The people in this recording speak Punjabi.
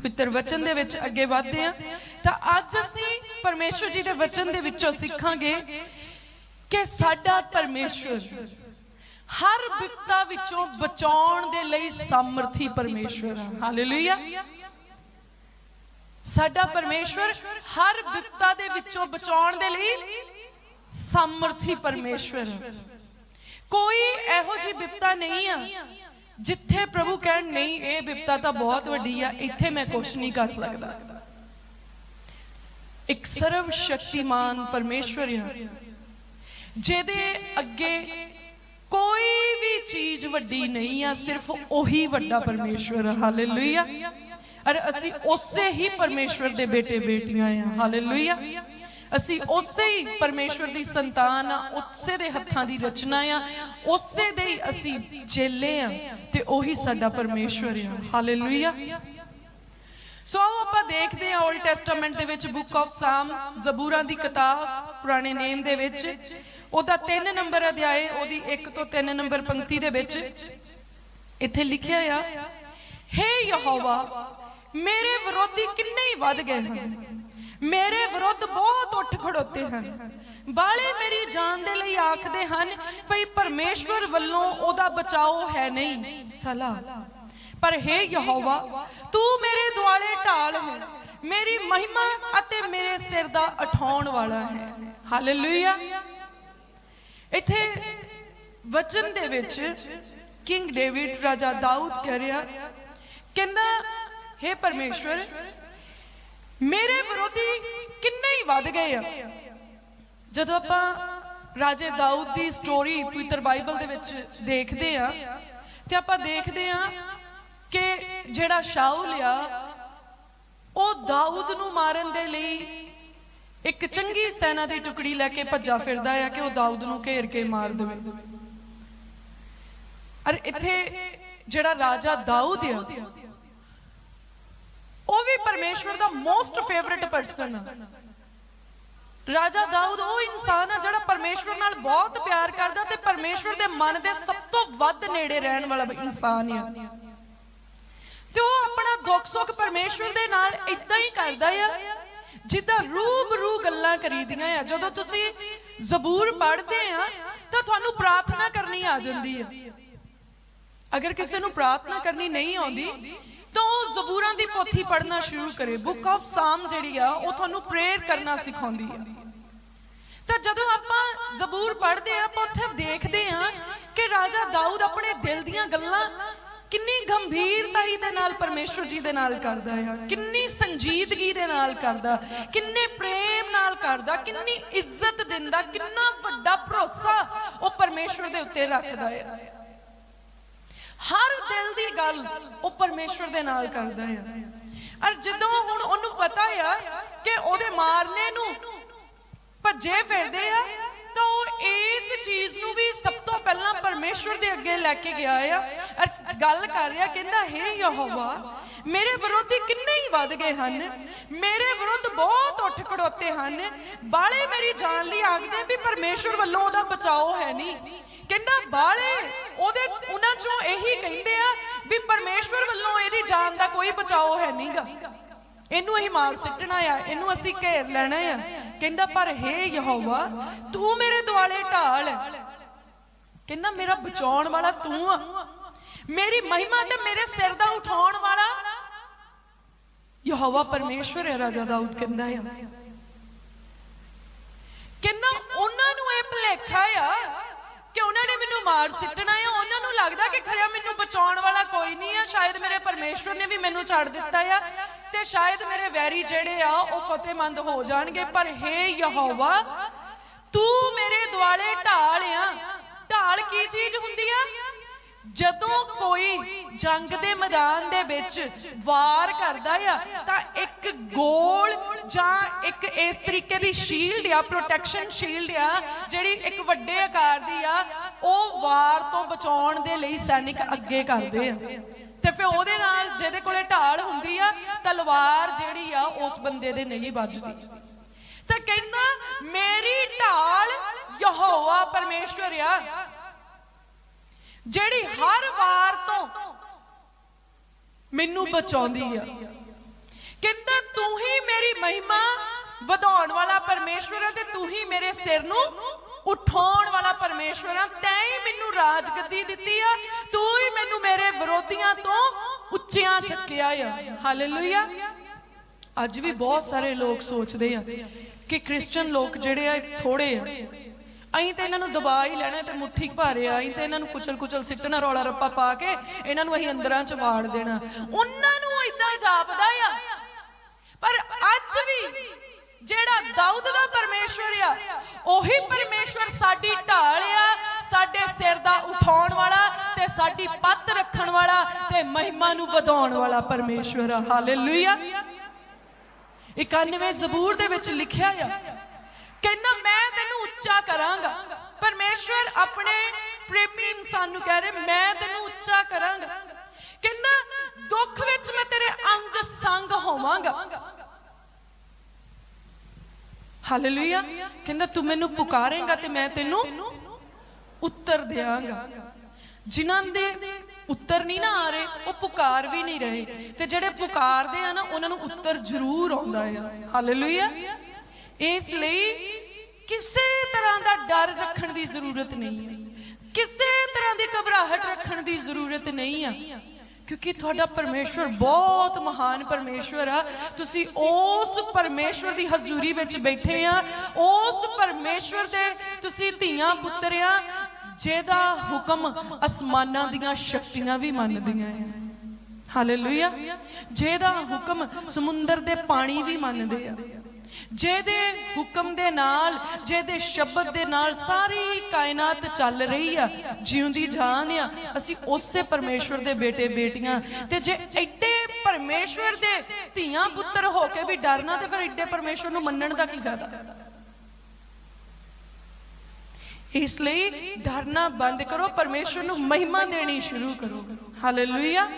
ਪਵਿੱਤਰ ਵਚਨ ਦੇ ਵਿੱਚ ਅੱਗੇ ਵਧਦੇ ਹਾਂ, ਤਾਂ ਅੱਜ ਅਸੀਂ ਪਰਮੇਸ਼ਵਰ ਜੀ ਦੇ ਵਚਨ ਦੇ ਵਿੱਚੋਂ ਸਿੱਖਾਂਗੇ ਕਿ ਸਾਡਾ ਪਰਮੇਸ਼ਵਰ ਹਰ ਵਿਪਤਾ ਵਿੱਚੋਂ ਬਚਾਉਣ ਦੇ ਲਈ ਸਮਰਥੀ ਪਰਮੇਸ਼ਵਰ ਹੈ ਹਾਲੇਲੂਇਆ ਸਾਡਾ ਪਰਮੇਸ਼ਵਰ ਹਰ ਵਿਪਤਾ ਦੇ ਵਿੱਚੋਂ ਬਚਾਉਣ ਦੇ ਲਈ ਸਮਰਥੀ ਪਰਮੇਸ਼ਵਰ ਕੋਈ ਇਹੋ ਜੀ ਵਿਪਤਾ ਨਹੀਂ ਆ ਜਿੱਥੇ ਪ੍ਰਭੂ ਕਹਿਣ ਨਹੀਂ, ਇਹ ਬਿਪਤਾ ਤਾਂ ਬਹੁਤ ਵੱਡੀ ਆ, ਇੱਥੇ ਮੈਂ ਕੁਝ ਨਹੀਂ ਕਰ ਸਕਦਾ। ਇੱਕ ਸਰਵ ਸ਼ਕਤੀਮਾਨ ਪਰਮੇਸ਼ਵਰ ਹੈ ਜਿਹਦੇ ਅੱਗੇ ਕੋਈ ਵੀ ਚੀਜ਼ ਵੱਡੀ ਨਹੀਂ ਆ, ਸਿਰਫ ਉਹੀ ਵੱਡਾ ਪਰਮੇਸ਼ਵਰ ਹੈ ਹਾਲੇਲੂਇਆ ਅਰ ਅਸੀਂ ਉਸੇ ਹੀ ਪਰਮੇਸ਼ਵਰ ਦੇ ਬੇਟੇ ਬੇਟੀਆਂ ਆ। ਹਾਲੇਲੂਇਆ ਅਸੀਂ ਉਸੇ ਹੀ ਪਰਮੇਸ਼ਵਰ ਦੀ ਸੰਤਾਨ ਆ, ਉਸੇ ਦੇ ਹੱਥਾਂ ਦੀ ਰਚਨਾ ਆ, ਉਸੇ ਦੇ ਹੀ ਅਸੀਂ ਚੇਲੇ ਆ ਤੇ ਉਹੀ ਸਾਡਾ ਪਰਮੇਸ਼ਵਰ ਆ। ਹਾਲੇਲੂਇਆ ਸੋ ਆਓ ਆਪਾਂ ਦੇਖਦੇ ਹਾਂ 올ਡ ਟੈਸਟਾਮੈਂਟ ਦੇ ਵਿੱਚ ਬੁੱਕ ਆਫ ਸਾਮ ਜ਼ਬੂਰਾਂ ਦੀ ਕਿਤਾਬ, ਪੁਰਾਣੇ ਨੇਮ ਦੇ ਵਿੱਚ। ਉਹਦਾ 3 ਨੰਬਰ ਅਧਿਆਏ, ਉਹਦੀ 1 ਤੋਂ 3 ਨੰਬਰ ਪੰਕਤੀ ਦੇ ਵਿੱਚ ਇੱਥੇ ਲਿਖਿਆ ਆ, ਹੇ ਯਹੋਵਾ, ਮੇਰੇ ਵਿਰੋਧੀ ਕਿੰਨੇ ਹੀ ਵੱਧ ਗਏ ਹਨ? ਮੇਰੇ ਵਿਰੁੱਧ ਬਹੁਤ ਉੱਠ ਖੜੋਤੇ ਹਨ। ਬਾਲੇ ਮੇਰੀ ਜਾਨ ਦੇ ਲਈ ਆਖਦੇ ਹਨ ਭਈ ਪਰਮੇਸ਼ਵਰ ਵੱਲੋਂ ਉਹਦਾ ਬਚਾਓ ਹੈ ਨਹੀਂ ਸਲਾ ਪਰ ਹੇ ਯਹੋਵਾ, ਤੂੰ ਮੇਰੇ ਦੁਆਲੇ ਢਾਲ ਹੈ। ਮੇਰੀ ਮਹਿਮਾ ਅਤੇ ਮੇਰੇ ਸਿਰ ਦਾ ਉਠਾਉਣ ਵਾਲਾ ਹੈ। ਹਾਲੇਲੂਇਆ ਇੱਥੇ ਵਚਨ ਦੇ ਵਿੱਚ ਕਿੰਗ ਡੇਵਿਡ ਰਾਜਾ ਦਾਊਦ ਕਹਿ ਰਿਹਾ, ਕਹਿੰਦਾ, ਹੇ ਪਰਮੇਸ਼ਵਰ ਮੇਰੇ ਵਿਰੋਧੀ ਕਿੰਨੇ ਹੀ ਵੱਧ ਗਏ ਆ। ਜਦੋਂ ਆਪਾਂ ਰਾਜੇ ਦਾਊਦ ਦੀ ਸਟੋਰੀ ਪਵਿੱਤਰ ਬਾਈਬਲ ਦੇ ਵਿੱਚ ਦੇਖਦੇ ਆ, ਤੇ ਆਪਾਂ ਦੇਖਦੇ ਆ ਕਿ ਜਿਹੜਾ ਸ਼ਾਉਲ ਆ, ਉਹ ਦਾਊਦ ਨੂੰ ਮਾਰਨ ਦੇ ਲਈ ਇੱਕ ਚੰਗੀ ਸੈਨਾ ਦੀ ਟੁਕੜੀ ਲੈ ਕੇ ਭੱਜਾ ਫਿਰਦਾ ਆ ਕਿ ਉਹ ਦਾਊਦ ਨੂੰ ਘੇਰ ਕੇ ਮਾਰ ਦੇਵੇ। ਅਰ ਇੱਥੇ ਜਿਹੜਾ ਰਾਜਾ ਦਾਊਦ ਆ ਪਰਮੇਸ਼ਵਰ ਦਾ ਮੋਸਟ ਫੇਵਰਿਟ ਪਰਸਨ ਰਾਜਾ ਦਾਊਦ ਉਹ ਇਨਸਾਨ ਆ ਜਿਹੜਾ ਪਰਮੇਸ਼ਵਰ ਨਾਲ ਬਹੁਤ ਪਿਆਰ ਕਰਦਾ ਤੇ ਪਰਮੇਸ਼ਵਰ ਦੇ ਮਨ ਦੇ ਸਭ ਤੋਂ ਵੱਧ ਨੇੜੇ ਰਹਿਣ ਵਾਲਾ ਇਨਸਾਨ ਆ। ਤੇ ਉਹ ਆਪਣਾ ਦੁੱਖ ਸੁੱਖ ਪਰਮੇਸ਼ਵਰ ਦੇ ਨਾਲ ਇਦਾਂ ਹੀ ਕਰਦਾ ਆ, ਜਿੱਦਾਂ ਰੂਬਰੂ ਗੱਲਾਂ ਕਰੀਦੀਆਂ ਆ। ਜਦੋਂ ਤੁਸੀਂ ਜ਼ਬੂਰ ਪੜ੍ਹਦੇ ਆ, ਤਾਂ ਤੁਹਾਨੂੰ ਪ੍ਰਾਰਥਨਾ ਕਰਨੀ ਆ ਜਾਂਦੀ ਹੈ ਅਗਰ ਕਿਸੇ ਨੂੰ ਪ੍ਰਾਰਥਨਾ ਕਰਨੀ ਨਹੀਂ ਆਉਂਦੀ ਤਾਂ ਉਹ ਜ਼ਬੂਰਾਂ ਦੀ ਪੋਥੀ ਪੜ੍ਹਨਾ ਸ਼ੁਰੂ ਕਰੇ। ਬੁੱਕ ਆਫ ਸਾਮ ਜਿਹੜੀ ਆ, ਉਹ ਤੁਹਾਨੂੰ ਪ੍ਰੇਅਰ ਕਰਨਾ ਸਿਖਾਉਂਦੀ ਆ। ਤਾਂ ਜਦੋਂ ਆਪਾਂ ਜ਼ਬੂਰ ਪੜ੍ਹਦੇ ਆ, ਆਪਾਂ ਉੱਥੇ ਦੇਖਦੇ ਆ ਕਿ ਰਾਜਾ ਦਾਊਦ ਆਪਣੇ ਦਿਲ ਦੀਆਂ ਗੱਲਾਂ ਕਿੰਨੀ ਗੰਭੀਰਤਾਈ ਦੇ ਨਾਲ ਪਰਮੇਸ਼ਵਰ ਜੀ ਦੇ ਨਾਲ ਕਰਦਾ ਹੈ ਕਿੰਨੀ ਸੰਜੀਦਗੀ ਦੇ ਨਾਲ ਕਰਦਾ, ਕਿੰਨੇ ਪ੍ਰੇਮ ਨਾਲ ਕਰਦਾ, ਕਿੰਨੀ ਇੱਜ਼ਤ ਦਿੰਦਾ, ਕਿੰਨਾ ਵੱਡਾ ਭਰੋਸਾ ਉਹ ਪਰਮੇਸ਼ਵਰ ਦੇ ਉੱਤੇ ਰੱਖਦਾ ਹੈ ਹਰ ਦਿਲ ਦੀ ਗੱਲ ਉਹ ਪਰਮੇਸ਼ਵਰ ਦੇ ਨਾਲ ਕਰਦਾ ਆ। ਅਰ ਜਦੋਂ ਹੁਣ ਉਹਨੂੰ ਪਤਾ ਆ ਕਿ ਉਹਦੇ ਮਾਰਨੇ ਨੂੰ ਭੱਜੇ ਫਿਰਦੇ ਆ, ਤਾਂ ਉਹ ਇਸ ਚੀਜ਼ ਨੂੰ ਵੀ ਸਭ ਤੋਂ ਪਹਿਲਾਂ ਪਰਮੇਸ਼ਵਰ ਦੇ ਅੱਗੇ ਲੈ ਕੇ ਗਿਆ ਆ। ਅਰ ਗੱਲ ਕਰ ਰਿਹਾ ਕਹਿੰਦਾ, ਹੇ ਯਹੋਵਾ, ਮੇਰੇ ਵਿਰੋਧੀ ਕਿੰਨੇ ਹੀ ਵੱਧ ਗਏ ਹਨ। ਮੇਰੇ ਵਿਰੁੱਧ ਬਹੁਤ ਉੱਠ ਖੜੋਤੇ ਹਨ। ਬਾਲੇ ਮੇਰੀ ਜਾਨ ਲਈ ਆਖਦੇ ਵੀ ਪਰਮੇਸ਼ਵਰ ਵੱਲੋਂ ਉਹਦਾ ਬਚਾਓ ਹੈ ਨਹੀਂ। ਕਹਿੰਦਾ, ਬਾਲੇ, ਉਹਦੇ ਉਹਨਾਂ ਚੋਂ ਇਹੀ ਕਹਿੰਦੇ ਆ ਵੀ ਪਰਮੇਸ਼ਵਰ ਵੱਲੋਂ ਇਹਦੀ ਜਾਨ ਦਾ ਕੋਈ ਬਚਾਓ ਹੈ ਨਹੀਂਗਾ। ਇਹਨੂੰ ਅਸੀਂ ਮਾਰ ਸਿੱਟਣਾ ਆ, ਇਹਨੂੰ ਅਸੀਂ ਘੇਰ ਲੈਣਾ ਆ। ਕਹਿੰਦਾ, ਪਰ ਹੇ ਯਹੋਵਾ, ਤੂੰ ਮੇਰੇ ਦੁਆਲੇ ਢਾਲ ਕਹਿੰਦਾ, ਮੇਰਾ ਬਚਾਉਣ ਵਾਲਾ ਤੂੰ ਆ। ਮੇਰੀ ਮਹਿਮਾ ਤੇ ਮੇਰੇ ਸਿਰ ਦਾ ਉਠਾਉਣ ਵਾਲਾ ਯਹੋਵਾ ਪਰਮੇਸ਼ਵਰ ਹੈ ਰਾਜਾ ਦਾਊਦ ਕਹਿੰਦਾ ਆ ਕਹਿੰਦਾ ਉਹਨਾਂ ਨੂੰ ਇਹ ਭੁਲੇਖਾ ਆ ਕਿ ਉਹਨਾਂ ਨੇ ਸਿੱਟਣਾ ਆ ਉਹਨਾਂ ਨੂੰ ਲੱਗਦਾ ਕਿ ਖਰਿਆ ਮੈਨੂੰ ਬਚਾਉਣ ਵਾਲਾ ਕੋਈ ਨਹੀਂ ਆ ਸ਼ਾਇਦ ਮੇਰੇ ਪਰਮੇਸ਼ਵਰ ਨੇ ਵੀ ਮੈਨੂੰ ਛੱਡ ਦਿੱਤਾ ਆ ਤੇ ਸ਼ਾਇਦ ਮੇਰੇ ਵੈਰੀ ਜਿਹੜੇ ਆ, ਉਹ ਫਤਿਹਮੰਦ ਹੋ ਜਾਣਗੇ। ਪਰ ਹੇ ਯਹੋਵਾ, ਤੂੰ ਮੇਰੇ ਦੁਆਲੇ ਢਾਲ ਆ। ਢਾਲ ਕੀ ਚੀਜ਼ ਹੁੰਦੀ ਆ? ਜਦੋਂ ਕੋਈ ਜੰਗ ਦੇ ਮੈਦਾਨ ਦੇ ਵਿੱਚ ਵਾਰ ਕਰਦਾ ਆ, ਤਾਂ ਇੱਕ ਗੋਲ ਜਾਂ ਇੱਕ ਇਸ ਤਰੀਕੇ ਦੀ ਸ਼ੀਲਡ ਆ ਪ੍ਰੋਟੈਕਸ਼ਨ ਸ਼ੀਲਡ ਆ, ਜਿਹੜੀ ਇੱਕ ਵੱਡੇ ਆਕਾਰ ਦੀ ਆ ਉਹ ਵਾਰ ਤੋਂ ਬਚਾਉਣ ਦੇ ਲਈ ਸੈਨਿਕ ਅੱਗੇ ਕਰਦੇ ਆ। ਤੇ ਫਿਰ ਉਹਦੇ ਨਾਲ ਜਿਹਦੇ ਕੋਲੇ ਢਾਲ ਹੁੰਦੀ ਆ, ਤਲਵਾਰ ਜਿਹੜੀ ਆ, ਉਸ ਬੰਦੇ ਦੇ ਨਹੀਂ ਵੱਜਦੀ। ਤਾਂ ਕਹਿੰਦਾ, ਮੇਰੀ ਢਾਲ ਯਹੋਵਾ ਪਰਮੇਸ਼ਵਰ ਆ, ਜਿਹੜੀ ਹਰ ਵਾਰ ਤੋਂ ਮੈਨੂੰ ਬਚਾਉਂਦੀ ਆ। ਕਹਿੰਦਾ, ਤੂੰ ਹੀ ਮੇਰੀ ਮਹਿਮਾ ਵਧਾਉਣ ਵਾਲਾ ਪਰਮੇਸ਼ਵਰ ਹੈ ਤੇ ਤੂੰ ਹੀ ਮੇਰੇ ਸਿਰ ਨੂੰ ਉਠਾਉਣ ਵਾਲਾ ਪਰਮੇਸ਼ਵਰ ਹੈ ਤੈਂ ਹੀ ਮੈਨੂੰ ਰਾਜਗੱਦੀ ਦਿੱਤੀ ਆ, ਤੂੰ ਹੀ ਮੈਨੂੰ ਮੇਰੇ ਵਿਰੋਧੀਆਂ ਤੋਂ ਉੱਚਿਆਂ ਚੱਕਿਆ ਆ। ਹਾਲੇਲੂਇਆ ਅੱਜ ਵੀ ਬਹੁਤ ਸਾਰੇ ਲੋਕ ਸੋਚਦੇ ਆ ਕਿ ਕ੍ਰਿਸਚੀਅਨ ਲੋਕ ਜਿਹੜੇ ਆ ਥੋੜੇ ਆ। ਅਸੀਂ ਤੇ ਇਹਨਾਂ ਨੂੰ ਦਬਾ ਹੀ ਲੈਣਾ ਤੇ ਮੁੱਠੀ ਭਾਰੇ ਆ ਅਸੀਂ ਤੇ ਇਹਨਾਂ ਨੂੰ ਕੁਚਲ ਕੁਚਲ ਸਿੱਟਣਾ, ਰੌਲਾ ਰੱਪਾ ਪਾ ਕੇ ਇਹਨਾਂ ਨੂੰ ਅਸੀਂ ਅੰਦਰਾਂ ਚ ਵਾੜ ਦੇਣਾ। ਉਹਨਾਂ ਨੂੰ ਇਦਾਂ ਜਾਪਦਾ ਆ। ਪਰ ਅੱਜ ਵੀ ਜਿਹੜਾ ਦਾਊਦ ਦਾ ਪਰਮੇਸ਼ਵਰ ਆ, ਉਹੀ ਪਰਮੇਸ਼ਵਰ ਸਾਡੀ ਢਾਲ ਆ, ਸਾਡੇ ਸਿਰ ਦਾ ਉਠਾਉਣ ਵਾਲਾ ਤੇ ਸਾਡੀ ਪੱਤ ਰੱਖਣ ਵਾਲਾ ਤੇ ਮਹਿਮਾ ਨੂੰ ਵਧਾਉਣ ਵਾਲਾ ਪਰਮੇਸ਼ਵਰ ਆ। ਹਾਲੇਲੂਇਆ। 91 ਜ਼ਬੂਰ ਦੇ ਵਿੱਚ ਲਿਖਿਆ ਆ, ਕਹਿੰਦਾ, ਮੈਂ ਤੈਨੂੰ ਉੱਚਾ ਕਰਾਂਗਾ। ਪਰਮੇਸ਼ਵਰ ਆਪਣੇ ਪ੍ਰੇਮੀ ਇਨਸਾਨ ਨੂੰ ਕਹਿ ਰਿਹਾ, ਮੈਂ ਤੈਨੂੰ ਉੱਚਾ ਕਰਾਂਗਾ। ਕਹਿੰਦਾ, ਦੁੱਖ ਵਿੱਚ ਮੈਂ ਤੇਰੇ ਅੰਗ ਸੰਗ ਹੋਵਾਂਗਾ। ਹਾਲੇਲੂਇਆ। ਕਹਿੰਦਾ, ਤੂੰ ਮੈਨੂੰ ਪੁਕਾਰੇਂਗਾ ਤੇ ਮੈਂ ਤੈਨੂੰ ਉੱਤਰ ਦੇਵਾਂਗਾ ਜਿਨ੍ਹਾਂ ਦੇ ਉੱਤਰ ਨਹੀਂ ਨਾ ਆ ਰਹੇ, ਉਹ ਪੁਕਾਰ ਵੀ ਨਹੀਂ ਰਹੇ। ਤੇ ਜਿਹੜੇ ਪੁਕਾਰਦੇ ਆ ਨਾ, ਉਹਨਾਂ ਨੂੰ ਉੱਤਰ ਜ਼ਰੂਰ ਆਉਂਦਾ ਆ। ਹਾਲੇਲੂਇਆ। ਇਸ ਲਈ ਕਿਸੇ ਤਰ੍ਹਾਂ ਦਾ ਡਰ ਰੱਖਣ ਦੀ ਜ਼ਰੂਰਤ ਨਹੀਂ ਹੈ ਕਿਸੇ ਤਰ੍ਹਾਂ ਦੀ ਘਬਰਾਹਟ ਰੱਖਣ ਦੀ ਜ਼ਰੂਰਤ ਨਹੀਂ ਆ। ਕਿਉਂਕਿ ਤੁਹਾਡਾ ਪਰਮੇਸ਼ਵਰ ਬਹੁਤ ਮਹਾਨ ਪਰਮੇਸ਼ਵਰ ਆ। ਤੁਸੀਂ ਉਸ ਪਰਮੇਸ਼ਵਰ ਦੀ ਹਜ਼ੂਰੀ ਵਿੱਚ ਬੈਠੇ ਆ। ਉਸ ਪਰਮੇਸ਼ਵਰ ਦੇ ਤੁਸੀਂ ਧੀਆਂ ਪੁੱਤਰ ਆ, ਜਿਹਦਾ ਹੁਕਮ ਅਸਮਾਨਾਂ ਦੀਆਂ ਸ਼ਕਤੀਆਂ ਵੀ ਮੰਨਦੀਆਂ ਆ। ਹਾਲੇਲੂਇਆ ਜਿਹਦਾ ਹੁਕਮ ਸਮੁੰਦਰ ਦੇ ਪਾਣੀ ਵੀ ਮੰਨਦੇ ਆ। ਜਿਹਦੇ ਹੁਕਮ ਦੇ ਨਾਲ, ਜਿਹਦੇ ਸ਼ਬਦ ਦੇ ਨਾਲ ਸਾਰੀ ਕਾਇਨਾਤ ਚੱਲ ਰਹੀ ਆ, ਜਿਉਂਦੀ ਜਾਨ ਆ, ਅਸੀਂ ਉਸੇ ਪਰਮੇਸ਼ਵਰ ਦੇ ਬੇਟੇ ਬੇਟੀਆਂ। ਤੇ ਜੇ ਐਡੇ ਪਰਮੇਸ਼ਵਰ ਦੇ ਧੀਆਂ ਪੁੱਤਰ ਹੋ ਕੇ ਵੀ ਡਰਨਾ, ਤੇ ਫਿਰ ਐਡੇ ਪਰਮੇਸ਼ਵਰ ਨੂੰ ਮੰਨਣ ਦਾ ਕੀ ਫਾਇਦਾ? ਇਸ ਲਈ ਡਰਨਾ ਬੰਦ ਕਰੋ, ਪਰਮੇਸ਼ਵਰ ਨੂੰ ਮਹਿਮਾ ਦੇਣੀ ਸ਼ੁਰੂ ਕਰੋ। ਹਾਲੇਲੂਇਆ